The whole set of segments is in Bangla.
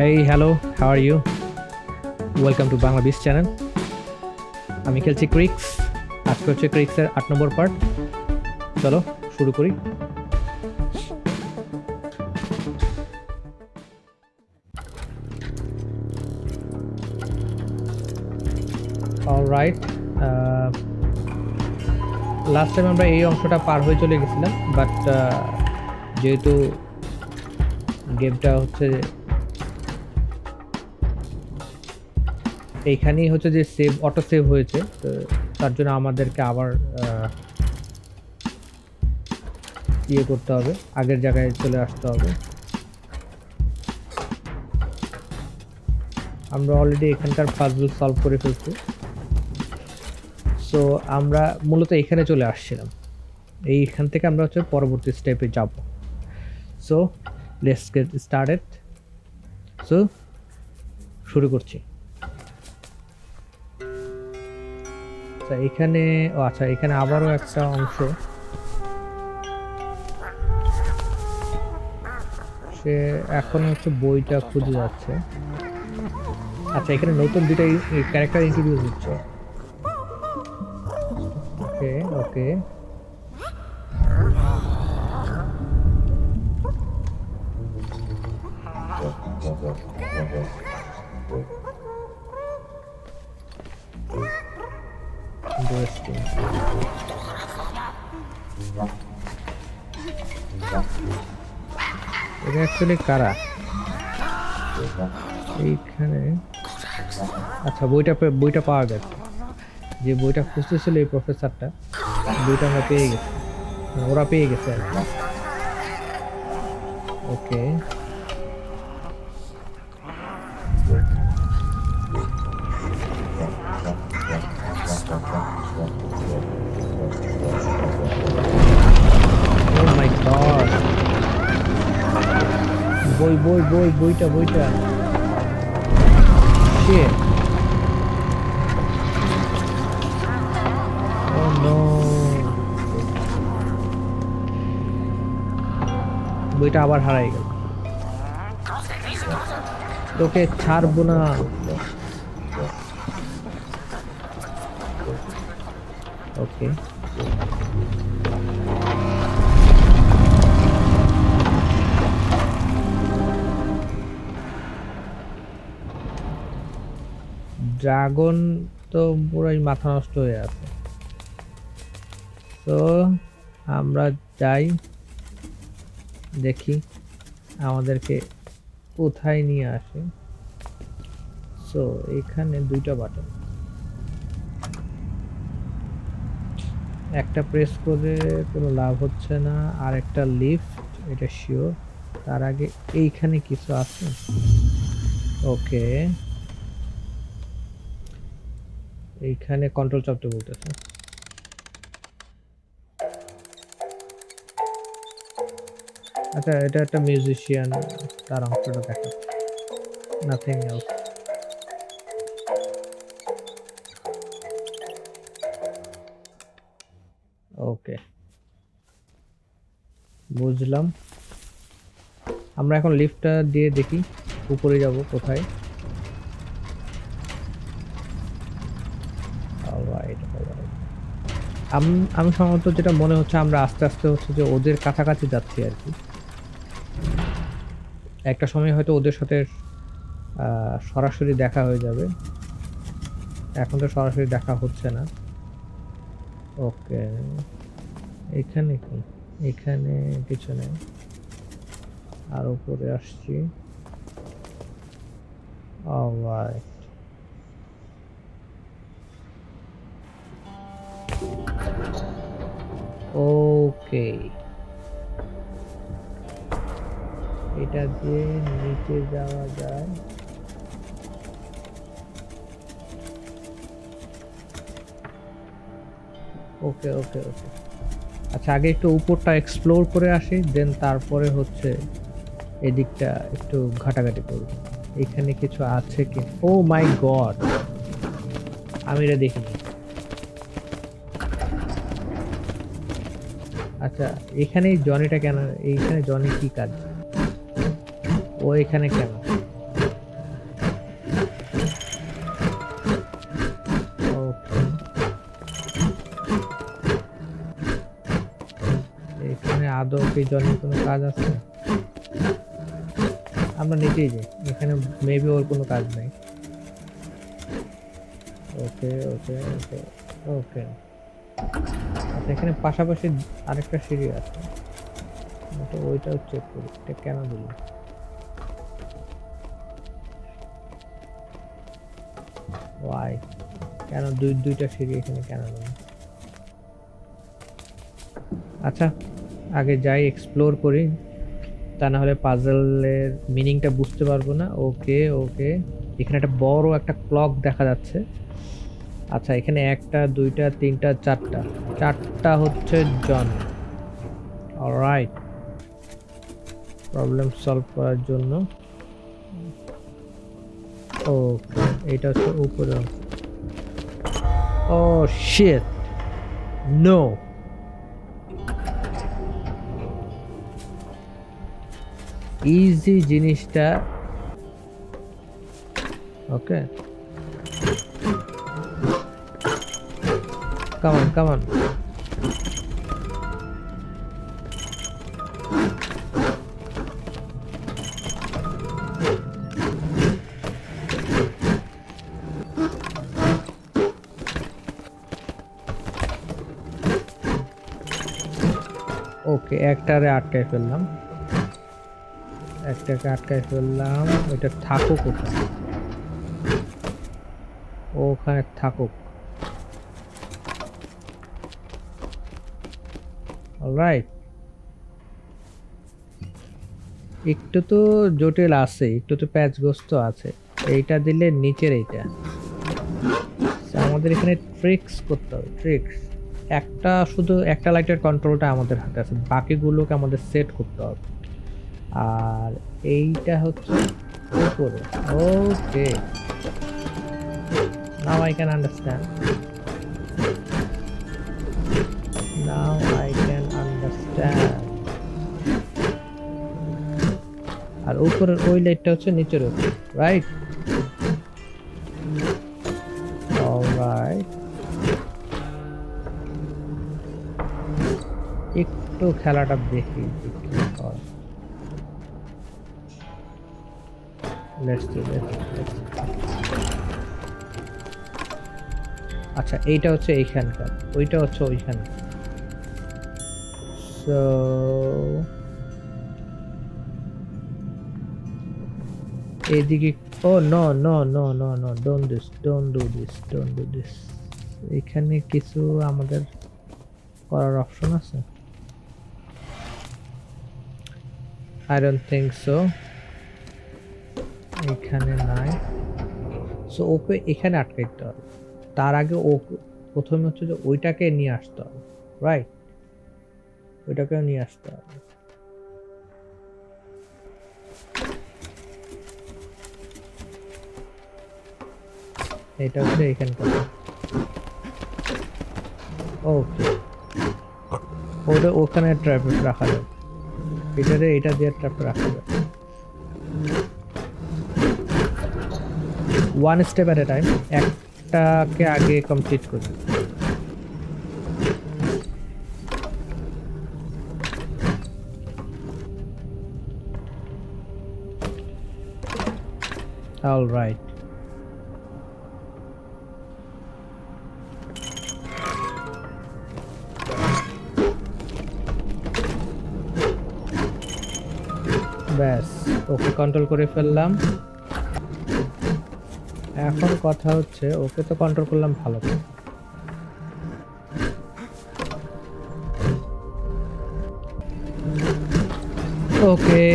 Hey hello how are you welcome to Bangla বিস চ্যানেল আমি খেলছি ক্রিক্স আজকে হচ্ছে ক্রিক্সের আট নম্বর পার্ট চলো, শুরু করি। রাইট লাস্ট টাইম আমরা এই অংশটা পার হয়ে চলে গেছিলাম বাট যেহেতু গেমটা হচ্ছে এইখানেই হচ্ছে যে সেভ অটো সেভ হয়েছে। তো তার জন্য আমাদেরকে আবার ইয়ে করতে হবে। আগের জায়গায় চলে আসতে হবে। আমরা অলরেডি এখানকার পাজল সলভ করে ফেলছি। সো আমরা মূলত এখানে চলে আসছিলাম। এইখান থেকে আমরা হচ্ছে পরবর্তী স্টেপে যাব। So let's get started so শুরু করছি। আচ্ছা এখানে, ও আচ্ছা এখানে আবারও একটা অংশ। সে এখন হচ্ছে বইটা খুঁজে যাচ্ছে। আচ্ছা এখানে নতুন দুইটা ক্যারেক্টার ইন্ট্রোডিউস হচ্ছে। ওকে ওকে। Interesting. এটা অ্যাকচুয়ালি কারা? এইখানে আচ্ছা বইটা বইটা পাওয়া গেছে যে বইটা খুঁজতেছিল এই প্রফেসরটা, বইটা আমরা পেয়ে গেছি। ওরা পেয়ে গেছে আর ওকে। বই বই বই বইটা। বইটা. Oh বইটা আবার হারাই গেল। তোকে ছাড়বো না। ওকে ড্রাগন তো পুরাই মাথা নষ্ট হয়ে আছে। তো আমরা যাই, দেখি আমাদেরকে কোথায় নিয়ে আসে। সো এখানে দুইটা বাটন একটা প্রেস করে কোনো লাভ হচ্ছে না, আর একটা লিফট এটা শিওর তার আগে এইখানে কিছু আছে? ওকে এইখানে কন্ট্রোল চাপতে বলতেছে। আচ্ছা এটা একটা মিউজিশিয়ান তার অংশটা দেখা। নাথিং এলস ওকে বুঝলাম। আমরা এখন লিফটটা দিয়ে দেখি, উপরে যাব কোথায়। আম- আমি সম্ভবত যেটা মনে হচ্ছে আমরা আস্তে আস্তে হচ্ছে যে ওদের কাছাকাছি যাচ্ছি আর কি। একটা সময় হয়তো ওদের সাথে সরাসরি দেখা হয়ে যাবে। এখন তো সরাসরি দেখা হচ্ছে না। ওকে, এখানে কি? এখানে কিছু নেই। আর উপরে আসছি। অলরাইট ওকে এটা দিয়ে নিচে যাওয়া যায়। ওকে ওকে ওকে আচ্ছা আগে একটু উপরটা এক্সপ্লোর করে আসি দেন তারপরে হচ্ছে এদিকটা একটু ঘাটাঘাটি করব। এখানে কিছু আছে কি? ও মাই গড আমি এটা দেখিনি। আচ্ছা এখানে জনিটা কেন, এইখানে জনি কি কাজ? ও এখানে কেন? এখানে আদৌ কি জনির কোনো কাজ আছে? আমরা নিজেই যাই, এখানে মেবি ওর কোনো কাজ নেই। ওকে ওকে ওকে ওকে। এখানে পাশাপাশি আরেকটা সিঁড়ি আছে। ওইটাও চেক করি, এটা কেন দিল? ওয়াই কেন দুই, দুইটা সিঁড়ি এখানে কেন দিল? আচ্ছা আগে যাই এক্সপ্লোর করি। তা না হলে পাজলের মিনিংটা বুঝতে পারব না। ওকে ওকে এখানে একটা বড় একটা ক্লক দেখা যাচ্ছে। আচ্ছা এখানে একটা, দুইটা, তিনটা, চারটা। চারটা হচ্ছে জন। রাইট প্রবলেম সলভ করার জন্য। ওকে এটা হচ্ছে উপরে। ও শিট নো ইজি জিনিসটা। ওকে Come on, come on. ওকে একটারে আটকায় ফেললাম। একটাকে আটকায় ফেললাম। ওইটা থাকুক ওখানে। ওখানে থাকুক। অলরাইট একটু তো জটিল আছে, একটু তো প্যাচগ্রস্ত আছে। এইটা দিলে নিচের এইটা। আমাদের এখানে ট্রিক্স করতে হবে ট্রিক্স একটা শুধু একটা লাইটের কন্ট্রোলটা আমাদের হাতে আছে, বাকিগুলোকে আমাদের সেট করতে হবে। আর এইটা হচ্ছে উপরে। Okay now I can understand understand. আর উপরের ওই লাইটটা হচ্ছে নিচের উপর রাইট একটু খেলাটা দেখি আচ্ছা এইটা হচ্ছে এইখানকার, ওইটা হচ্ছে ওইখানকার। এদিকে, ও no no no no no don't this don't do this don't do this এখানে কিছু আমাদের করার অপশন আছে? আই ডোন্ট থিঙ্ক সো এখানে নাই। সো ওকে এখানে আটকাইতে হবে। তার আগে ও প্রথমে হচ্ছে যে ওইটাকে নিয়ে আসতে হবে রাইট ওইটাকেও নিয়ে আসতে হবে। এটা হচ্ছে এখানকার। ওকে ওটা ওখানে ট্র্যাপ রাখা যাবে। এটারে এটা দিয়ে ট্র্যাপ রাখা যাবে। One step at a time একটাকে আগে কমপ্লিট করি All right. ব্যাস, ওকে কন্ট্রোল করে ফেললাম। এখন কথা হচ্ছে, ওকে তো কন্ট্রোল করলাম ভালো। ওকে।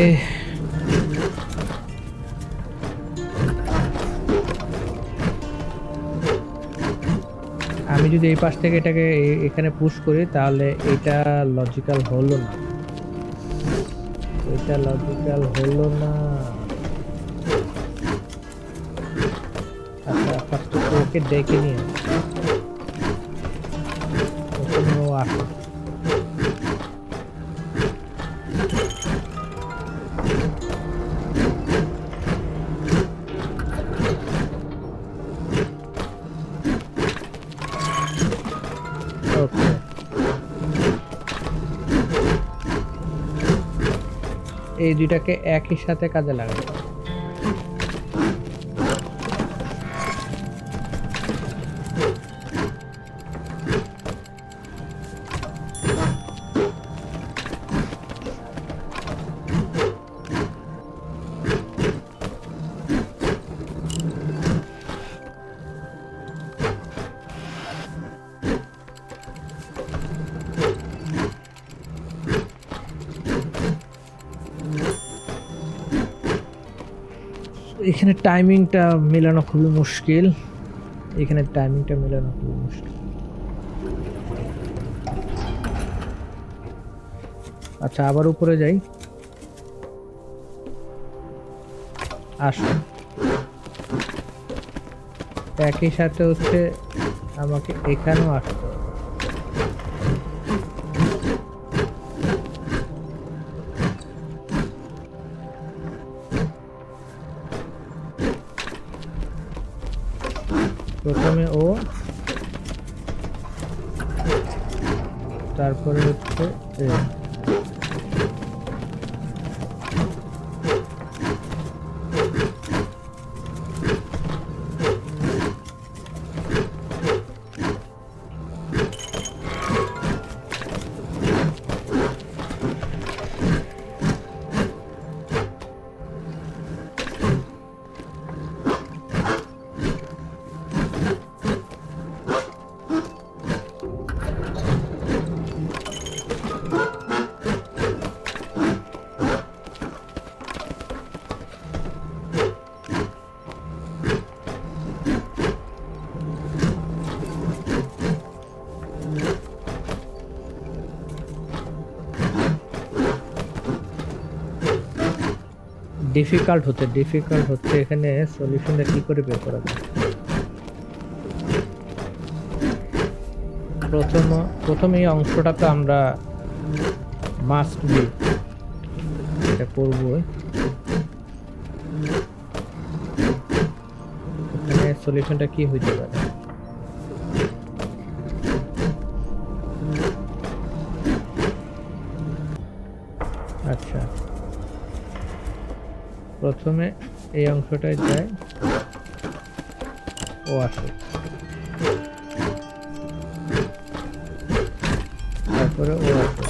আমি যদি এই পাশ থেকে এটাকে এখানে পুশ করি, তাহলে এটা লজিক্যাল হলো না। এটা লজিক্যাল হলো না। আচ্ছা ফার্স্ট ওকে ডেকে নিয়ে এই দুইটাকে একই সাথে কাজে লাগাবো এখানে টাইমিংটা মেলানো খুবই মুশকিল। এখানে টাইমিংটা মেলানো খুবই মুশকিল। আচ্ছা আবার উপরে যাই। আসুন একই সাথে হচ্ছে আমাকে এখানেও আসতে হবে। প্রথমে ও তারপরে হচ্ছে এ। ডিফিকাল্ট হচ্ছে ডিফিকাল্ট হচ্ছে এখানে সলিউশনটা কি করে বের করা যায়? প্রথম প্রথম এই অংশটাতে আমরা মাস্ট বি এটা করব এখানে সলিউশনটা কি হইতে পারে? প্রথমে এই অংশটায় যায় ও আসে। তারপরে ও আসে।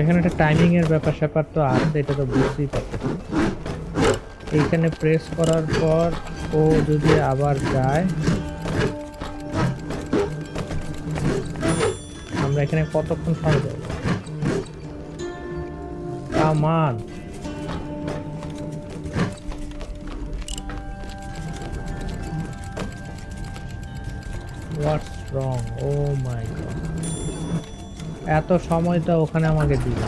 এখানে একটা টাইমিং এর ব্যাপার স্যাপার তো আছে, এটা তো বুঝতেই পারতেছি। এইখানে প্রেস করার পর ও যদি আবার যায়, আমরা এখানে কতক্ষণ সময় দেবো? কামান হোয়াটস রং ও মাই গড এত সময়টা ওখানে আমাকে দিল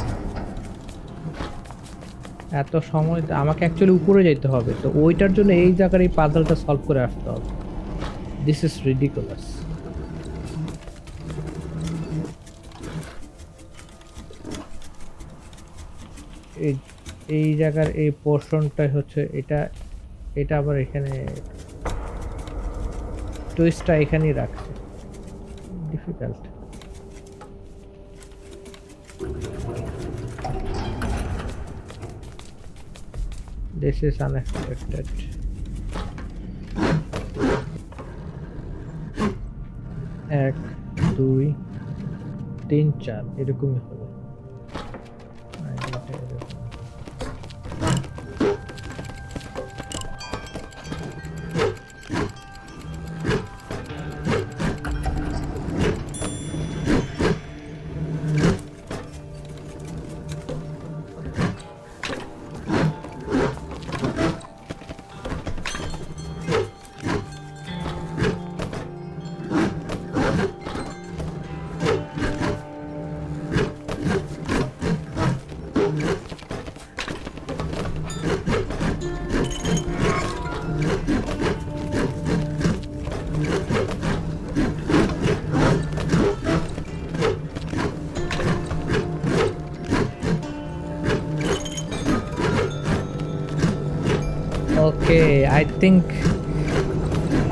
এত সময় আমাকে অ্যাকচুয়ালি উপরে যেতে হবে। তো ওইটার জন্য এই জায়গার এই পাজলটা সলভ করে আসতে হবে। দিস ইজ রিডিকুলাস এই জায়গার এই পোর্শনটা হচ্ছে এটা এটা আবার এখানে টুইস্টটা এখানেই রাখছে। Difficult This is unexpected. এক দুই তিন চার এরকমই হবে আই থিঙ্ক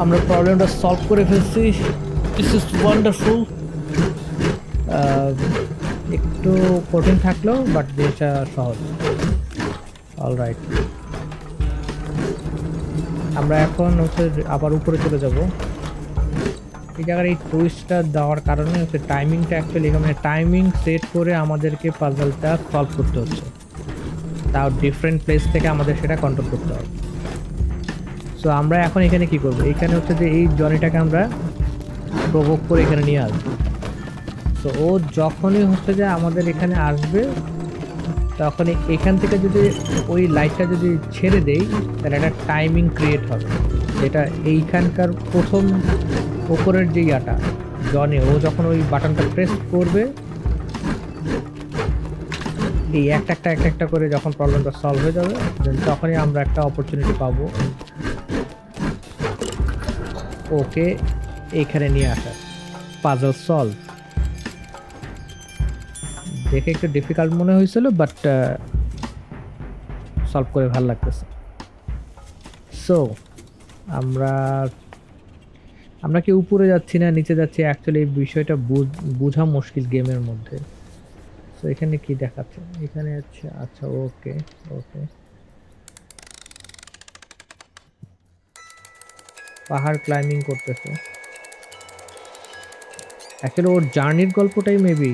আমরা প্রবলেমটা সলভ করে ফেলছি। দিস ইজ ওয়ান্ডারফুল একটু কঠিন থাকলেও বাট জিনিসটা সহজ। অল রাইট আমরা এখন হচ্ছে আবার উপরে চলে যাব। এই জায়গার এই টুইস্টটা দেওয়ার কারণে হচ্ছে টাইমিংটা অ্যাকচুয়ালি এখানে টাইমিং সেট করে আমাদেরকে পাজলটা সলভ করতে হচ্ছে। তাও ডিফারেন্ট প্লেস থেকে আমাদের সেটা কন্ট্রোল করতে হবে। সো আমরা এখন এখানে কি করব? এখানে হচ্ছে যে এই জনিটাকে আমরা প্রভোগ করে এখানে নিয়ে আসব। সো ও যখনই হচ্ছে যে আমাদের এখানে আসবে তখন এখান থেকে যদি ওই লাইটটা যদি ছেড়ে দেই, তাহলে একটা টাইমিং ক্রিয়েট হবে। যেটা এইখানকার প্রথম ওপরের যে ইয়াটা, জনে, ও যখন ওই বাটনটা প্রেস করবে, এই একটা একটা একটা একটা করে যখন প্রবলেমটা সলভ হয়ে যাবে তখনই আমরা একটা অপরচুনিটি পাবো। ওকে এখানে নিয়ে আসার পাজল সলভ দেখে একটু ডিফিকাল্ট মনে হয়েছিল বাট সলভ করে ভালো লাগতেছে। সো আমরা আমরা কি উপরে যাচ্ছি না নিচে যাচ্ছি? অ্যাকচুয়ালি এই বিষয়টা বোঝা মুশকিল গেমের মধ্যে। তো এখানে কি দেখাচ্ছে? এখানে আচ্ছা আচ্ছা ওকে ওকে পাহাড় ক্লাইম্বিং করতেছে। অ্যাকচুয়ালি ওর জার্নির গল্পটাই maybe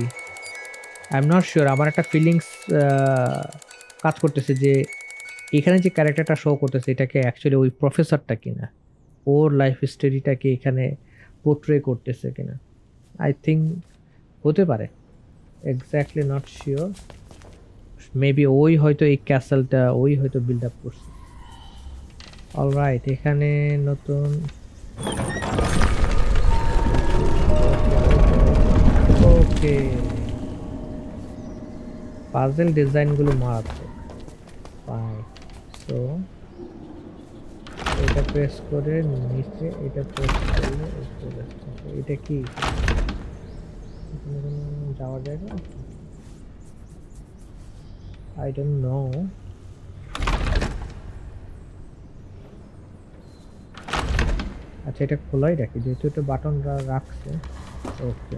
I am not sure আমার একটা ফিলিংস কাজ করতেছে যে এখানে যে ক্যারেক্টারটা শো করতেছে, এটাকে অ্যাকচুয়ালি ওই প্রফেসরটা কিনা, ওর লাইফ স্টোরিটাকে এখানে পোর্ট্রে করতেছে কিনা আই থিঙ্ক হতে পারে এক্স্যাক্টলি নট শিওর মেবি ওই হয়তো এই ক্যাসেলটা ওই হয়তো বিল্ড আপ করছে। অলরাইট এখানে নতুন ওকে পাজেল ডিজাইনগুলো মারাত্মক। ফাইন সো এটা প্রেস করে নিচে, এটা প্রেস করলে উপরে। এটা কি? যাওয়া যায় না আই ডোন্ট নো আচ্ছা এটা খোলাই রাখি যেহেতু এটা বাটন রাখছে ওকে